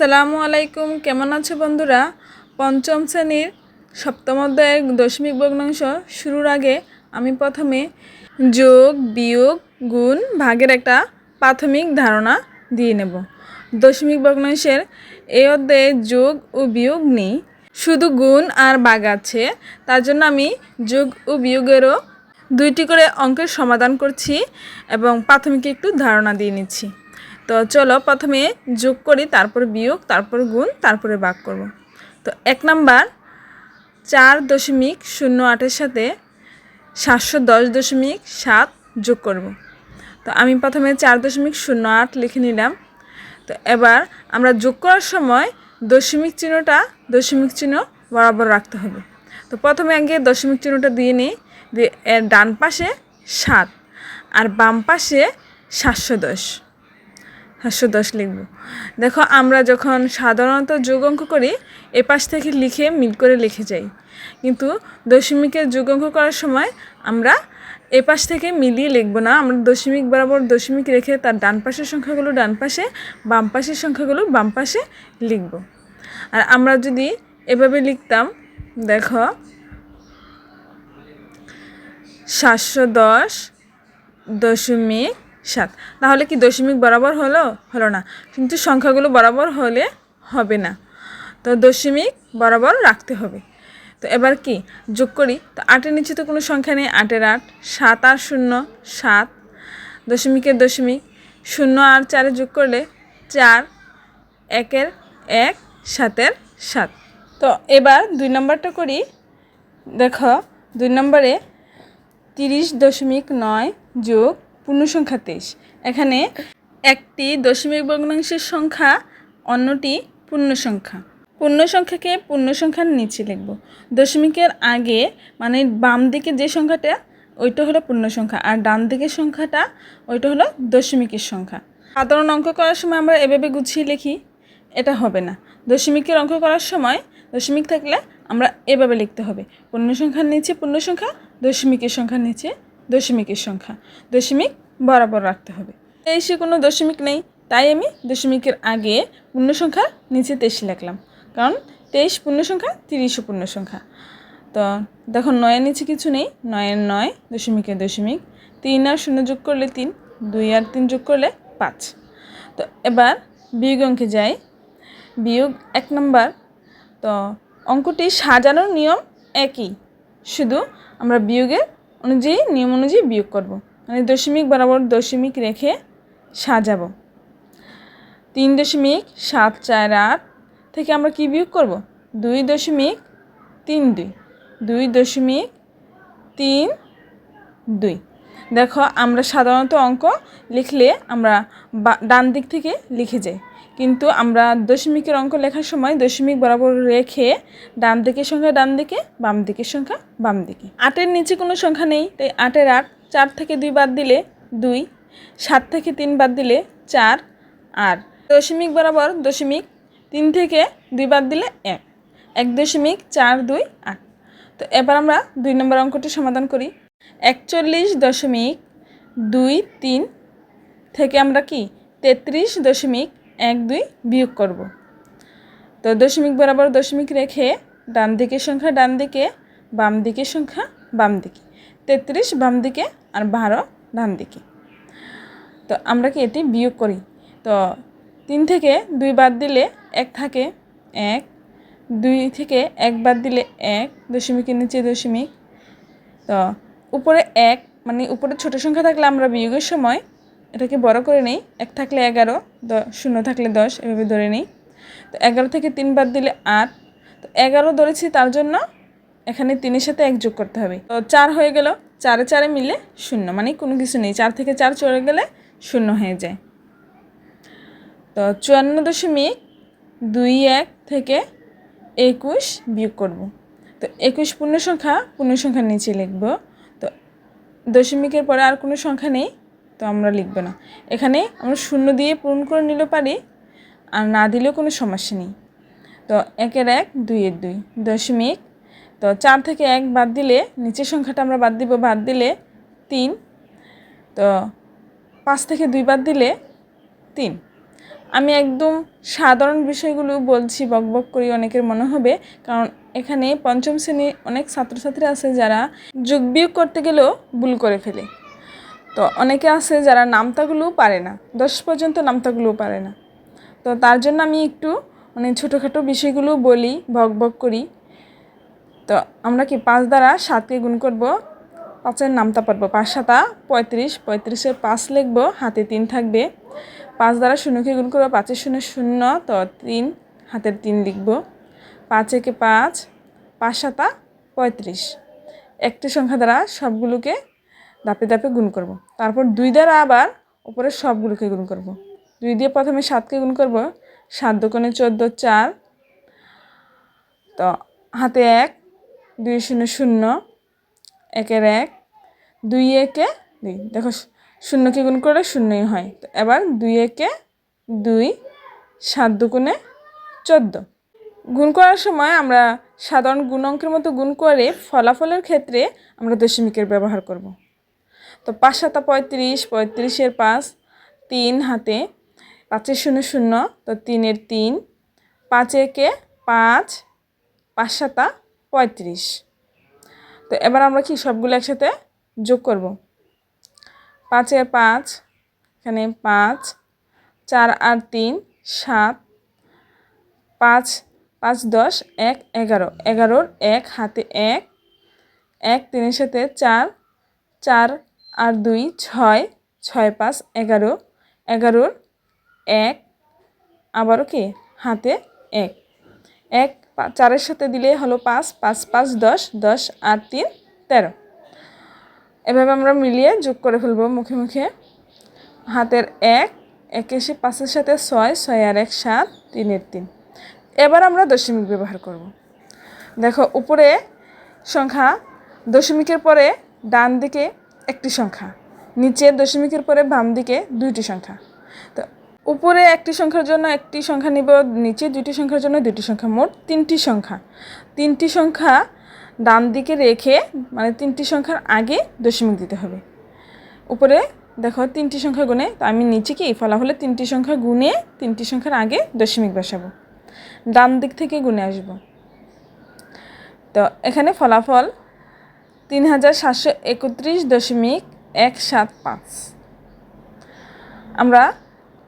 আসসালামু আলাইকুম, কেমন আছো বন্ধুরা? পঞ্চম শ্রেণির সপ্তম অধ্যায়ের দশমিক ভগ্নাংশ শুরুর আগে আমি প্রথমে যোগ, বিয়োগ, গুণ ভাগের একটা প্রাথমিক ধারণা দিয়ে নেব। দশমিক ভগ্নাংশের এই অধ্যায়ে যোগ ও বিয়োগ নেই। শুধু গুণ আর ভাগ আছে, তার জন্য আমি যোগ ও বিয়োগেরও দুইটি করে অঙ্কের সমাধান করছি এবং প্রাথমিক একটু ধারণা দিয়ে নিচ্ছি। তো চলো প্রথমে যোগ করি, তারপর বিয়োগ, তারপর গুণ, তারপরে ভাগ করব। তো এক নাম্বার, চার দশমিক শূন্য আটের সাথে সাতশো দশ দশমিক সাত যোগ করব। তো আমি প্রথমে চার দশমিক শূন্য আট লিখে নিলাম। তো এবার আমরা যোগ করার সময় দশমিক চিহ্নটা দশমিক চিহ্ন বরাবর রাখতে হবে। তো প্রথমে আগে দশমিক চিহ্নটা দিয়ে নিই, দিয়ে ডান পাশে সাত আর বাম পাশে সাতশো দশ। সাতশো দশ লিখব দেখো, আমরা যখন সাধারণত যোগ অঙ্ক করি এ পাশ থেকে লিখে মিল করে লিখে যাই। কিন্তু দশমিকের যোগ অঙ্ক করার সময় আমরা এ পাশ থেকে মিলিয়ে লিখব না। আমরা দশমিক বরাবর দশমিক রেখে তার ডান পাশের সংখ্যাগুলো ডান পাশে, বাম পাশের সংখ্যাগুলো বাম পাশে লিখব। আর আমরা যদি এভাবে লিখতাম, দেখো, সাতশো দশ দশমিক সাত। তাহলে কি দশমিক বরাবর হলো? হলো না। কিন্তু সংখ্যাগুলো বরাবর হলে হবে না। তো দশমিক বরাবর রাখতে হবে। তো এবার কি? যোগ করি। তো আটের নিচে তো কোনো সংখ্যা নেই। আটের আট, সাত আর শূন্য, সাত। দশমিকের দশমিক, শূন্য আর চারে যোগ করলে চার, একের এক, সাতের সাত। তো এবার দুই নম্বরটা করি। দেখো, দুই নম্বরে তিরিশ দশমিক নয় যোগ পূর্ণসংখ্যা তেইশ। এখানে একটি দশমিক ভগ্নাংশের সংখ্যা, অন্যটি পূর্ণ সংখ্যা পূর্ণ সংখ্যাকে পূর্ণ সংখ্যার নিচে লিখব। দশমিকের আগে মানে বাম দিকে যে সংখ্যাটা, ওইটা হলো পূর্ণ সংখ্যা আর ডান দিকের সংখ্যাটা, ওইটা হলো দশমিকের সংখ্যা। সাধারণ অঙ্ক করার সময় আমরা এভাবে গুছিয়ে লিখি, এটা হবে না। দশমিকের অঙ্ক করার সময়, দশমিক থাকলে আমরা এভাবে লিখতে হবে। পূর্ণ সংখ্যার নিচে পূর্ণ সংখ্যা দশমিকের সংখ্যার নিচে দশমিকের সংখ্যা। দশমিক বরাবর রাখতে হবে। তেইশে কোনো দশমিক নেই, তাই আমি দশমিকের আগে পূর্ণ সংখ্যার নিচে তেইশ লিখলাম। কারণ তেইশ পূর্ণ সংখ্যা তিরিশও পূর্ণ সংখ্যা তো দেখো নয়ের নিচে কিছু নেই, নয়ের নয়, দশমিকের দশমিক। তিন আর শূন্য যোগ করলে তিন, দুই আর তিন যোগ করলে পাঁচ। তো এবার বিয়োগ অঙ্কে যাই। বিয়োগ এক নম্বর। তো অঙ্কটি সাজানোর নিয়ম একই। শুধু আমরা বিয়োগের অনুযায়ী, নিয়ম অনুযায়ী বিয়োগ করব। মানে দশমিক বরাবর দশমিক রেখে সাজাবো। তিন দশমিক সাত চার আট থেকে আমরা কি বিয়োগ করব? দুই দশমিক তিন দুই। দুই দশমিক তিন দুই। দেখো, আমরা সাধারণত অঙ্ক লিখলে আমরা ডান দিক থেকে লিখে যাই। কিন্তু আমরা দশমিকের অঙ্ক লেখার সময় দশমিক বরাবর রেখে ডান দিকের সংখ্যা ডান দিকে, বাম দিকের সংখ্যা বাম দিকে। আটের নিচে কোনো সংখ্যা নেই, তাই আটের আট, চার থেকে দুই বাদ দিলে দুই, সাত থেকে তিন বাদ দিলে চার আর দশমিক বরাবর দশমিক তিন থেকে দুই বাদ দিলে এক এক দশমিক চার দুই আট। তো এবার আমরা দুই নম্বর অঙ্কটি সমাধান করি। একচল্লিশ দশমিক দুই তিন থেকে আমরা কি, তেত্রিশ দশমিক এক, দুই বিয়োগ করব। তো দশমিক বরাবর দশমিক রেখে ডান দিকের সংখ্যা ডান দিকে, বাম দিকের সংখ্যা বাম দিকে, তেত্রিশ বাম দিকে আর বারো ডান দিকে। তো আমরা কি এটি বিয়োগ করি? তো তিন থেকে দুই বাদ দিলে এক থাকে এক, দুই থেকে এক বাদ দিলে এক, দশমিকের নিচে দশমিক। তো উপরে এক মানে উপরে ছোট সংখ্যা থাকলে আমরা বিয়োগের সময় এটাকে বড় করে নেই। এক থাকলে এগারো শূন্য থাকলে দশ, এভাবে ধরে নিই। তো এগারো থেকে তিন বাদ দিলে আট। তো এগারো ধরেছি তার জন্য এখানে তিনের সাথে এক যোগ করতে হবে। তো চার হয়ে গেল, চারে চারে মিলে শূন্য মানে কোনো কিছু নেই। চার থেকে চার চলে গেলে শূন্য হয়ে যায়। তো চুয়ান্ন দশমিক দুই এক থেকে একুশ বিয়োগ করব। তো একুশ পূর্ণ সংখ্যা পূর্ণ সংখ্যার নিচে লিখব। তো দশমিকের পরে আর কোনো সংখ্যা নেই। তো আমরা লিখব না। এখানে আমরা শূন্য দিয়ে পূরণ করে নিলে পারি, আর না দিলেও কোনো সমস্যা নেই। তো একের এক, দুইয়ের দুই, দশমিক। তো চার থেকে এক বাদ দিলে, নিচের সংখ্যাটা আমরা বাদ দিব, বাদ দিলে তিন। তো পাঁচ থেকে দুই বাদ দিলে তিন। আমি একদম সাধারণ বিষয়গুলো বলছি, বক বক করি, অনেকের মনে হবে। কারণ এখানে পঞ্চম শ্রেণি অনেক ছাত্রছাত্রী আছে যারা যোগ বিয়োগ করতে গেলেও ভুল করে ফেলে। তো অনেকে আছে যারা নামতাগুলোও পারে না, দশ পর্যন্ত নামতাগুলোও পারে না। তো তার জন্য আমি একটু মানে ছোটোখাটো বিষয়গুলো বলি, বক বক করি। তো আমরা কি পাঁচ দ্বারা সাতকে গুণ করব? পাঁচের নামতা পারব। পাঁচ সাতা, পঁয়ত্রিশ, পঁয়ত্রিশের পাঁচ লিখব, হাতে তিন থাকবে। পাঁচ দ্বারা শূন্যকে গুণ করব, পাঁচের শূন্য শূন্য, তো তিন, হাতের তিন লিখব। পাঁচ একে পাঁচ পাঁচ সাতা, পঁয়ত্রিশ। একটি সংখ্যা দ্বারা সবগুলোকে দাপে দাপে গুণ করব। তারপর দুই দ্বারা আবার উপরে সবগুলোকে গুণ করব। দুই দিয়ে প্রথমে সাতকে গুণ করব। সাত দোকানে চোদ্দ, চার। তো হাতে এক, দুই শূন্য শূন্য, একের এক, দুই একে দুই। দেখো শূন্যকে গুণ করলে শূন্যই হয়। তো এবার দুই একে দুই, সাত দুগুণে চোদ্দ। গুণ করার সময় আমরা সাধারণ গুণ অঙ্কের মতো গুণ করে ফলাফলের ক্ষেত্রে আমরা দশমিকের ব্যবহার করব। তো পাঁচ সাতা পঁয়ত্রিশ, পঁয়ত্রিশের পাঁচ, তিন হাতে, পাঁচের শূন্য শূন্য, তো তিনের তিন, পাঁচ একে পাঁচ পাঁচ সাতা পঁয়ত্রিশ। তো এবার আমরা কি সবগুলো একসাথে যোগ করব? পাঁচের পাঁচ, এখানে পাঁচ, চার আর তিন, সাত, পাঁচ পাঁচ দশ, এক, এগারো। এগারোর এক, হাতে এক এক, তিনের সাথে চার চার আর দুই ছয় ছয় পাঁচ, এগারো। এগারোর এক আবারও কি? হাতে এক। এক চারের সাথে দিলে হলো পাঁচ পাঁচ পাঁচ, দশ দশ আর তিন, তেরো। এভাবে আমরা মিলিয়ে যোগ করে ফেলব মুখে মুখে। হাতের এক এক এসে পাঁচের সাথে ছয় ছয় আর এক, সাত, তিনের তিন। এবার আমরা দশমিক ব্যবহার করব। দেখো, উপরে সংখ্যা দশমিকের পরে ডান দিকে একটি সংখ্যা নিচে দশমিকের পরে বাম দিকে দুইটি সংখ্যা। তো উপরে একটি সংখ্যার জন্য একটি সংখ্যা নিব, নিচে দুইটি সংখ্যার জন্য দুইটি সংখ্যা, মোট তিনটি সংখ্যা। তিনটি সংখ্যা ডান দিকে রেখে মানে তিনটি সংখ্যার আগে দশমিক দিতে হবে। উপরে দেখো তিনটি সংখ্যা গুণে, তো আমি নিচে কি ফলাফলে তিনটি সংখ্যা গুণে তিনটি সংখ্যার আগে দশমিক বসাবো। ডান দিক থেকে গুণে আসব। তো এখানে ফলাফল তিন হাজার সাতশো একত্রিশ দশমিক এক সাত পাঁচ। আমরা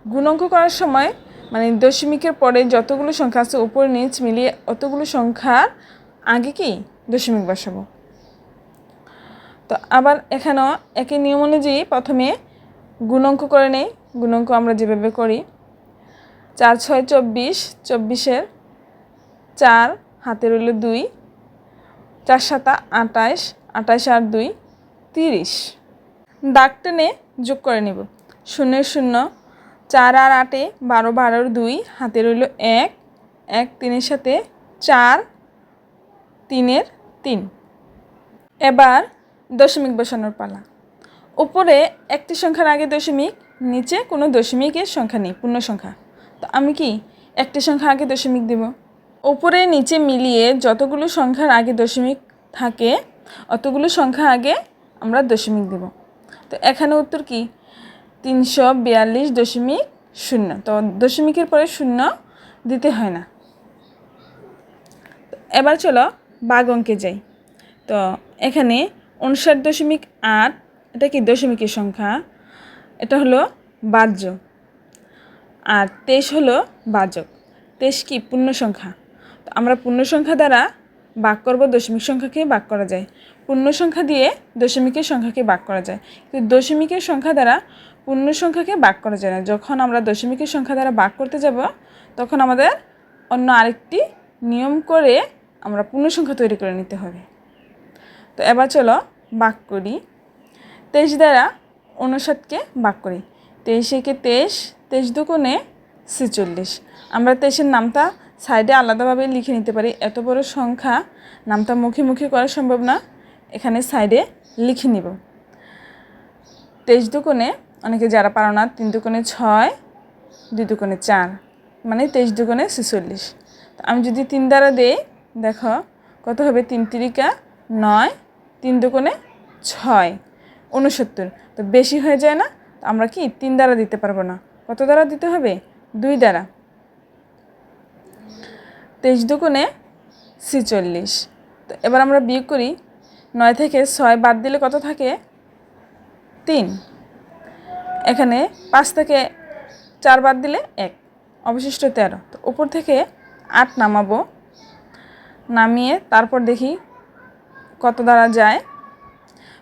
গুণঙ্ক করার সময় মানে দশমিকের পরে যতগুলো সংখ্যা আছে উপর নিচ মিলিয়ে অতগুলো সংখ্যার আগে কি দশমিক বসাবো। তো আবার এখানেও একই নিয়ম অনুযায়ী প্রথমে গুণঙ্ক করে নেই, গুণঙ্ক আমরা যেভাবে করি, চার ছয় চব্বিশ, চব্বিশের চার হাতে রইল দুই, চার সাতা আটাইশ আটাইশ আর দুই তিরিশ। দাগ টেনে যোগ করে নেব। শূন্য শূন্য, চার আর আটে বারো বারোর দুই, হাতে রইল এক এক তিনের সাথে চার, তিনের তিন। এবার দশমিক বসানোর পালা। উপরে একটি সংখ্যার আগে দশমিক, নিচে কোনো দশমিকের সংখ্যা নেই, পূর্ণ সংখ্যা। তো আমি কি একটি সংখ্যা আগে দশমিক দেব? উপরে নিচে মিলিয়ে যতগুলো সংখ্যার আগে দশমিক থাকে অতগুলো সংখ্যা আগে আমরা দশমিক দেব। তো এখানে উত্তর কি? তিনশো বিয়াল্লিশ দশমিক শূন্য। তো দশমিকের পরে শূন্য দিতে হয় না। এবার চলো বাঘ অঙ্কে যাই। তো এখানে উনষাট দশমিক আট, এটা কি দশমিকের সংখ্যা? এটা হলো বাহ্য। আর তেইশ হলো বাজক তেইশ কি? পূর্ণ সংখ্যা। তো আমরা পূর্ণ সংখ্যা দ্বারা ভাগ করব দশমিক সংখ্যাকে ভাগ করা যায়। পূর্ণ সংখ্যা দিয়ে দশমিকের সংখ্যাকে ভাগ করা যায়। কিন্তু দশমিকের সংখ্যা দ্বারা পূর্ণ সংখ্যাকে ভাগ করা যায় না। যখন আমরা দশমিকের সংখ্যা দ্বারা ভাগ করতে যাব, তখন আমাদের অন্য আরেকটি নিয়ম করে আমরা পূর্ণ সংখ্যা তৈরি করে নিতে হবে। তো এবার চলো ভাগ করি। তেইশ দ্বারা উনষাটকে ভাগ করি। তেইশেকে তেইশ তেইশ দুগুণে ছেচল্লিশ। আমরা তেইশের নামটা সাইডে আলাদাভাবে লিখে নিতে পারি। এত বড় সংখ্যা, নামটা মুখে মুখে করা সম্ভব না। এখানে সাইডে লিখে নিব। তেইশ দুগুণে, অনেকে যারা পারো না, তিন দুগুণে ছয়, দুই দুগুণে চার মানে তেইশ দুগুণে ছেচল্লিশ। তো আমি যদি তিন দ্বারা দেই, দেখো কত হবে? তিন তিরিকা নয়, তিন দুগুণে ছয় উনসত্তর তো বেশি হয়ে যায় না আমরা কি তিন দ্বারা দিতে পারব না? কত দ্বারা দিতে হবে? দুই দ্বারা। তেইশ দুগুণে ছিচল্লিশ। তো এবার আমরা বিয়োগ করি, নয় থেকে ছয় বাদ দিলে কত থাকে? তিন। এখানে পাঁচ থেকে চার বাদ দিলে এক, অবশিষ্ট তেরো। তো উপর থেকে আট নামাবো, নামিয়ে তারপর দেখি কত দ্বারা যায়।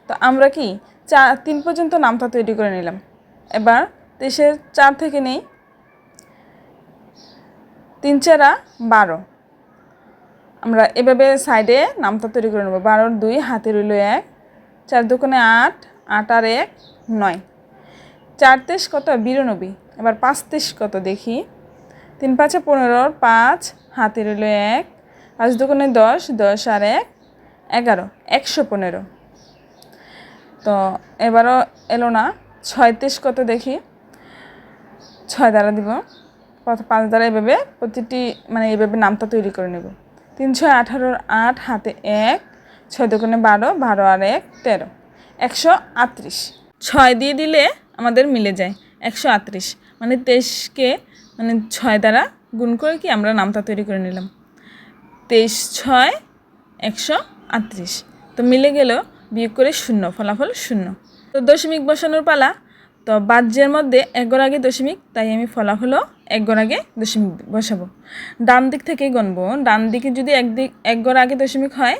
তো আমরা কি চা, তিন পর্যন্ত নামতা তৈরি করে নিলাম। এবার তেইশের চার থেকে নেই, তিন চারা বারো। আমরা এভাবে সাইডে নামতা তৈরি করে নেব। বারোর দুই, হাতে রইল এক, চার দোকানে আট আট আর এক, নয়। চার তেইশ কত? বিরানব্বই। এবার পাঁচ তেইশ কত দেখি? তিন পাঁচে পনেরোর পাঁচ, হাতে রইল এক, পাঁচ দোকানে দশ দশ আর এক, এগারো, একশো পনেরো। তো এবারও এলো না। ছয় তেইশ কত দেখি? ছয় দ্বারা দিব। পাঁচ দ্বারা এভাবে প্রতিটি মানে এভাবে নামটা তৈরি করে নেব। তিন ছয় আঠারোর আট হাতে এক, ছয় দোকানে বারো বারো আর এক, তেরো। একশো আটত্রিশ। ছয় দিয়ে দিলে আমাদের মিলে যায়। একশো আটত্রিশ। মানে তেইশকে মানে ছয় দ্বারা গুণ করে কি আমরা নামটা তৈরি করে নিলাম। তেইশ ছয়, একশো আটত্রিশ। তো মিলে গেল বিয়োগ করে শূন্য, ফলাফল শূন্য। তো দশমিক বসানোর পালা তো বাজ্যের মধ্যে এক আগে দশমিক, তাই আমি ফলাফলও এক আগে দশমিক বসাবো। ডান দিক থেকে গণবো। ডান দিকে যদি একদিক এক গড় আগে দশমিক হয়,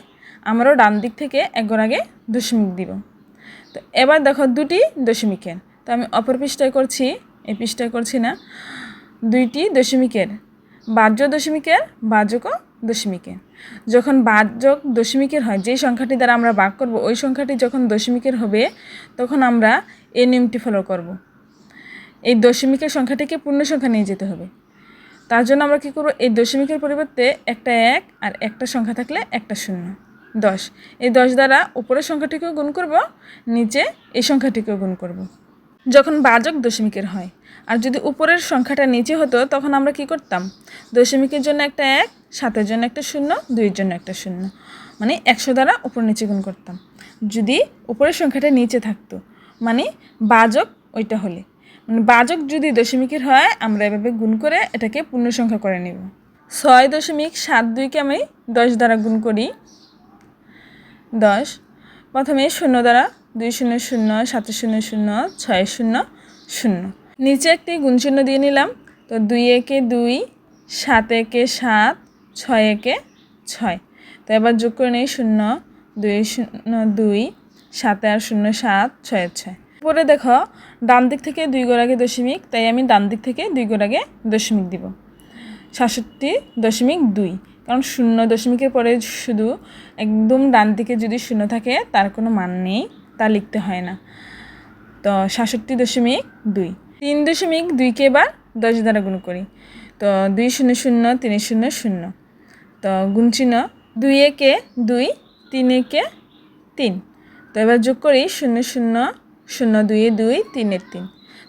আমারও ডান দিক থেকে এক আগে দশমিক দিব। তো এবার দেখো দুটি দশমিকের। তো আমি অপর পৃষ্ঠায় করছি, এই পৃষ্ঠায় করছি না। দুইটি দশমিকের। বাহ্য দশমিকের বাজক দশমিকের। যখন বাহ্যক দশমিকের হয়, যে সংখ্যাটি দ্বারা আমরা ভাগ করব, ওই সংখ্যাটি যখন দশমিকের হবে, তখন আমরা এই নিয়মটি ফলো করব। এই দশমিকের সংখ্যাটিকে পূর্ণ সংখ্যা নিয়ে যেতে হবে। তার জন্য আমরা কী করব? এই দশমিকের পরিবর্তে একটা এক আর একটা সংখ্যা থাকলে একটা শূন্য। দশ। এই দশ দ্বারা উপরের সংখ্যাটিকেও গুণ করব, নিচে এই সংখ্যাটিকেও গুণ করব। যখন বাজক দশমিকের হয়, আর যদি উপরের সংখ্যাটা নিচে হতো, তখন আমরা কি করতাম? দশমিকের জন্য একটা এক, সাতের জন্য একটা শূন্য, দুইয়ের জন্য একটা শূন্য। মানে একশো দ্বারা উপর নিচে গুণ করতাম। যদি উপরের সংখ্যাটা নিচে থাকতো মানে বাজক ওইটা হলে। মানে বাজক যদি দশমিকের হয়, আমরা এভাবে গুণ করে এটাকে পূর্ণ সংখ্যা করে নেব। ছয় দশমিক সাত দুইকে আমি দশ দ্বারা গুণ করি। দশ। প্রথমে শূন্য দ্বারা দুই শূন্য শূন্য, সাত শূন্য শূন্য, ছয় শূন্য শূন্য। নিচে একটি গুণচিহ্ন দিয়ে নিলাম। তো দুই একে দুই, সাত একে সাত, ছয় একে ছয়। তো এবার যোগ করে নেই শূন্য, দুই শূন্য দুই সাতে আর শূন্য সাত ছয় ছয়। পরে দেখো, ডান দিক থেকে দুই গোড় আগে দশমিক, তাই আমি ডান দিক থেকে দুই গোড় আগে দশমিক দিব। সাতষট্টি দশমিক দুই। কারণ শূন্য দশমিকের পরে শুধু একদম ডান দিকে যদি শূন্য থাকে, তার কোনো মান নেই, তা লিখতে হয় না। তো সাতষট্টি দশমিক দুই। তিন দশমিক দুইকে এবার দশ দ্বারা গুণ করি। তো দুই শূন্য শূন্য, তিন শূন্য শূন্য। তো গুণ গুণচিহ্ন দুই একে দুই, তিন একে তিন। তো এবার যোগ করি শূন্য শূন্য শূন্য দুই দুই তিনের তিন।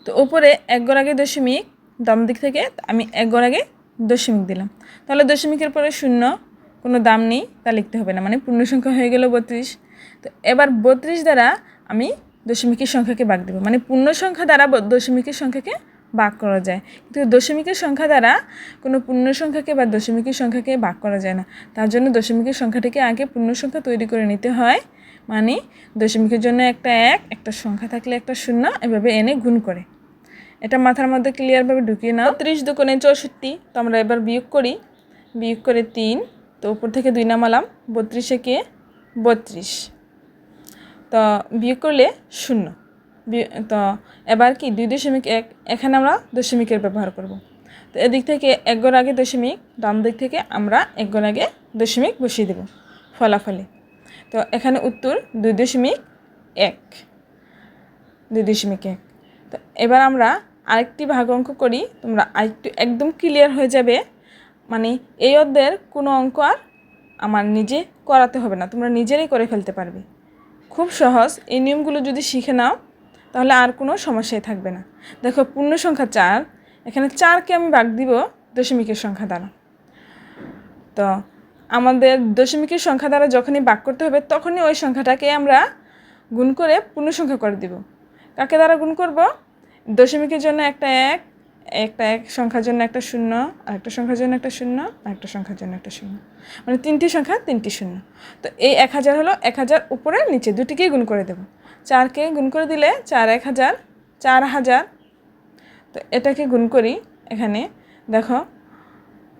তো উপরে এক গড় আগে দশমিক, দাম দিক থেকে আমি এক গড় আগে দশমিক দিলাম। তাহলে দশমিকের পরে শূন্য, কোনো দাম নেই, তা লিখতে হবে না মানে পূর্ণ সংখ্যা হয়ে গেল বত্রিশ। তো এবার বত্রিশ দ্বারা আমি দশমিকের সংখ্যাকে ভাগ দেবো মানে পূর্ণ সংখ্যা দ্বারা দশমিকের সংখ্যাকে ভাগ করা যায়। কিন্তু দশমিকের সংখ্যা দ্বারা কোনো পূর্ণ সংখ্যাকে বা দশমিকের সংখ্যাকে ভাগ করা যায় না। তার জন্য দশমিকের সংখ্যাটিকে আগে পূর্ণ সংখ্যা তৈরি করে নিতে হয়। মানে দশমিকের জন্য একটা এক, একটা সংখ্যা থাকলে একটা শূন্য, এভাবে এনে গুণ করে। এটা মাথার মধ্যে ক্লিয়ারভাবে ঢুকিয়ে নাও। ত্রিশ দুকোণে চৌষট্টি, তো আমরা এবার বিয়োগ করি। বিয়োগ করে তিন, তো উপর থেকে দুই নামালাম, বত্রিশে কে বত্রিশ। তো বিয়োগ করলে শূন্য। তো এবার কি, দুই দশমিক এক, এখানে আমরা দশমিকের ব্যবহার করব। তো এদিক থেকে এক গড় আগে দশমিক, ডান দিক থেকে আমরা এক গড় আগে দশমিক বসিয়ে দেব, ফলাফলে। তো এখানে উত্তর দুই দশমিক এক। দুই দশমিক এক। তো এবার আমরা আরেকটি ভাগ অঙ্ক করি, তোমরা আরেকটু একদম ক্লিয়ার হয়ে যাবে। মানে এই অধ্যায়ের কোনো অঙ্ক আর আমার নিজে করাতে হবে না, তোমরা নিজেরাই করে ফেলতে পারবে। খুব সহজ, এই নিয়মগুলো যদি শিখে নাও, তাহলে আর কোনো সমস্যাই থাকবে না। দেখো, পূর্ণ সংখ্যা চার, এখানে চারকে আমি ভাগ দিব দশমিকের সংখ্যা দ্বারা। তো আমাদের দশমিকের সংখ্যা দ্বারা যখনই ভাগ করতে হবে, তখনই ওই সংখ্যাটাকে আমরা গুণ করে পূর্ণ সংখ্যা করে দিব। কাকে দ্বারা গুণ করব? দশমিকের জন্য একটা এক একটা এক সংখ্যার জন্য একটা শূন্য আর একটা সংখ্যার জন্য একটা শূন্য আর একটা সংখ্যার জন্য একটা শূন্য। মানে তিনটি সংখ্যা, তিনটি শূন্য। তো এই এক হাজার হলো এক হাজার উপরে নিচে দুটিকেই গুণ করে দেব। চারকে গুণ করে দিলে চার এক হাজার, চার হাজার। তো এটাকে গুণ করি এখানে। দেখো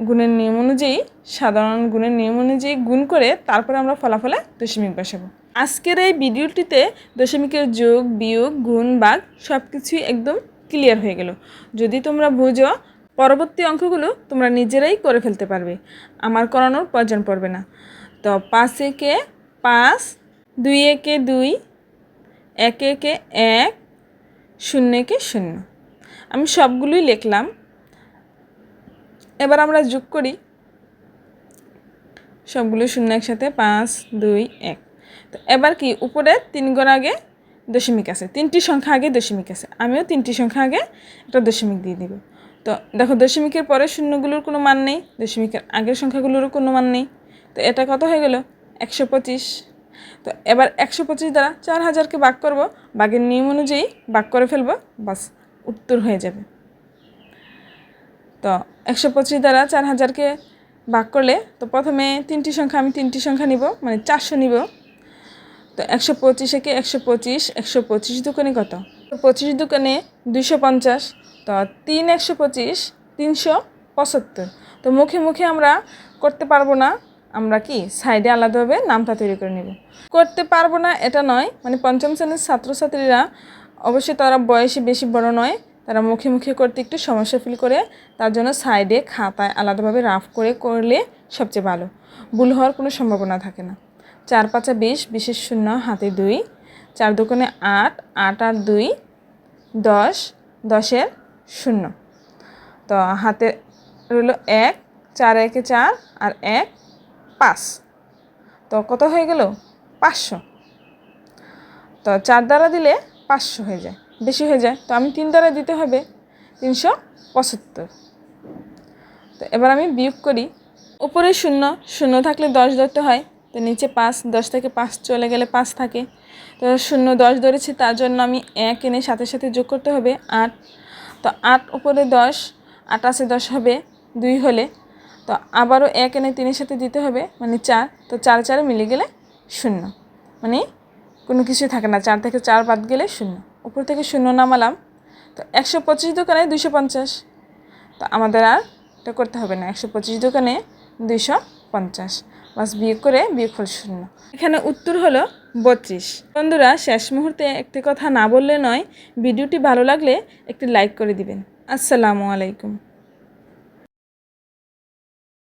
গুণের নিয়ম অনুযায়ী, সাধারণ গুণের নিয়ম অনুযায়ী গুণ করে তারপরে আমরা ফলাফলে দশমিক বসাবো। আজকের এই ভিডিওটিতে দশমিকের যোগ, বিয়োগ, গুণ, বাগ সব কিছুই একদম ক্লিয়ার হয়ে গেল। যদি তোমরা বুঝো, পরবর্তী অঙ্কগুলো তোমরা নিজেরাই করে ফেলতে পারবে। আমার করানোর প্রয়োজন পড়বে না। তো পাঁচ একে পাঁচ, দুই একে দুই, এক একে এক, শূন্য একে শূন্য। আমি সবগুলোই লিখলাম। এবার আমরা যোগ করি। সবগুলো শূন্য একসাথে, পাঁচ, দুই, এক। তো এবার কি, উপরে তিন গণ আগে দশমিক আছে। তিনটি সংখ্যা আগে দশমিক আছে। আমিও তিনটি সংখ্যা আগে একটা দশমিক দিয়ে দিব। তো দেখো, দশমিকের পরে শূন্যগুলোর কোনো মান নেই, দশমিকের আগের সংখ্যাগুলোরও কোনো মান নেই। তো এটা কত হয়ে গেল? একশো পঁচিশ। তো এবার একশো পঁচিশ দ্বারা চার হাজারকে ভাগ করব বাঘের নিয়ম অনুযায়ী ভাগ করে ফেলব, বাস উত্তর হয়ে যাবে। তো একশো পঁচিশ দ্বারা চার হাজারকে ভাগ করলে, তো প্রথমে তিনটি সংখ্যা আমি তিনটি সংখ্যা নিব মানে চারশো নিব। তো একশো পঁচিশে কি একশো পঁচিশ একশো পঁচিশ দোকানে কত? পঁচিশ দোকানে দুইশো পঞ্চাশ, তো তিন একশো পঁচিশ, তিনশো পঁচাত্তর। তো মুখে মুখে আমরা করতে পারব না, আমরা কি সাইডে আলাদাভাবে নামটা তৈরি করে নেব। করতে পারব না এটা নয় মানে পঞ্চম শ্রেণির ছাত্রছাত্রীরা অবশ্যই তারা বয়সে বেশি বড় নয় তারা মুখে মুখে করতে একটু সমস্যা ফিল করে, তার জন্য সাইডে খাতায় আলাদাভাবে রাফ করে করলে সবচেয়ে ভালো। ভুল হওয়ার কোনো সম্ভাবনা থাকে না। চার পাঁচা বিশ, বিশেষ শূন্য, হাতে দুই। চার দোকানে আট আট আর দুই, দশ, দশের শূন্য। তো হাতে রইল এক, চার একে চার আর এক, পাঁচ। তো কত হয়ে গেল? পাঁচশো। তো চার দ্বারা দিলে পাঁচশো হয়ে যায়। বেশি হয়ে যায়। তো আমি তিন দ্বারা দিতে হবে তিনশো পঁচাত্তর। তো এবার আমি বিয়োগ করি। উপরে শূন্য শূন্য থাকলে দশ ধরতে হয়। তো নিচে পাঁচ, দশ থেকে পাঁচ চলে গেলে পাঁচ থাকে। তো শূন্য, দশ ধরেছি, তার জন্য আমি এক এনে সাথে সাথে যোগ করতে হবে আট। তো আট উপরে দশ, আট আছে দশ হবে দুই হলে। তো আবারও এক এনে তিনের সাথে দিতে হবে মানে চার। তো চার, চারে মিলে গেলে শূন্য। মানে কোনো কিছুই থাকে না, চার থেকে চার বাদ গেলে শূন্য। উপর থেকে শূন্য নামালাম, তো একশো পঁচিশ দোকানে দুশো পঞ্চাশ। তো আমাদের আর এটা করতে হবে না, একশো পঁচিশ দোকানে দুশো পঞ্চাশ। বাস বিয়োগ করে বিয়োগফল শূন্য। এখানে উত্তর হলো বত্রিশ। বন্ধুরা, শেষ মুহূর্তে একটি কথা না বললে নয়, ভিডিওটি ভালো লাগলে একটি লাইক করে দিবেন। আসসালামু আলাইকুম।